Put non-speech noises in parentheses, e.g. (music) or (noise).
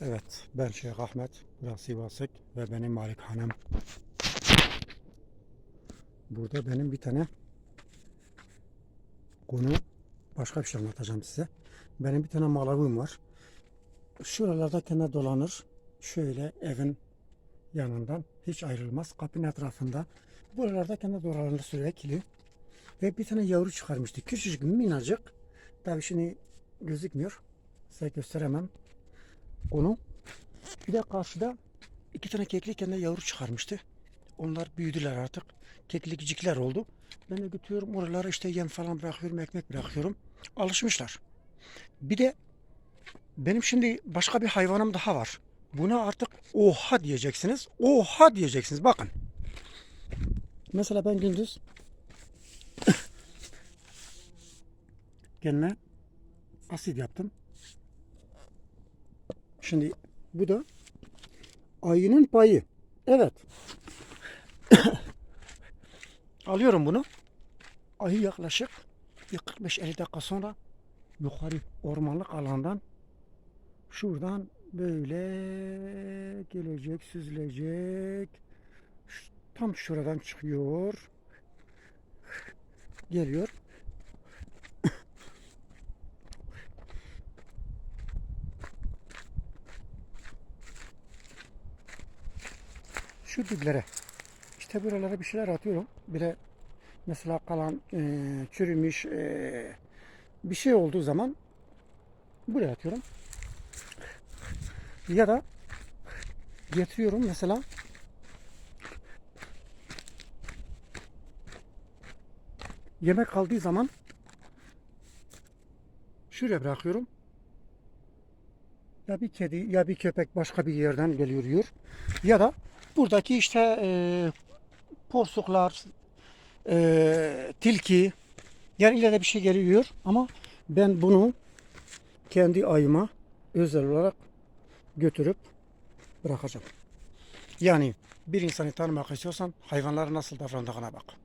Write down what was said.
Evet, ben Şeyh Ahmet, burası Sivasık ve benim malikanem. Burada benim bir tane konu, başka bir şey anlatacağım size. Benim bir tane malavım var. Şuralarda kenar dolanır. Şöyle evin yanından hiç ayrılmaz. Kapının etrafında. Buralarda kenar dolanır sürekli. Ve bir tane yavru çıkarmıştı. Küçücük minnacık. Tabii şimdi gözükmüyor. Size gösteremem onu. Bir de karşıda iki tane keklik kendi yavru çıkarmıştı. Onlar büyüdüler artık. Keklikcikler oldu. Ben de götürüyorum oralara işte yem falan bırakıyorum, ekmek bırakıyorum. Alışmışlar. Bir de benim şimdi başka bir hayvanım daha var. Buna artık oha diyeceksiniz. Oha diyeceksiniz. Bakın. Mesela ben gündüz (coughs) kendime asit yaptım. Şimdi bu da ayının payı. Evet. (coughs) Alıyorum bunu. Ayı yaklaşık bir 45-50 dakika sonra yukarı ormanlık alandan şuradan böyle gelecek, süzülecek. Tam şuradan çıkıyor. Geliyor. Şu diblere işte buralara bir şeyler atıyorum. Bir de mesela kalan e, çürümüş e, bir şey olduğu zaman buraya atıyorum. Ya da getiriyorum mesela yemek kaldığı zaman şuraya bırakıyorum. Ya bir kedi ya bir köpek başka bir yerden geliyor yiyor. Ya da buradaki işte e, porsuklar, e, tilki yani ileride bir şey geliyor ama ben bunu kendi ayıma özel olarak götürüp bırakacağım. Yani bir insanı tanımak istiyorsan hayvanlara nasıl davrandığına bak.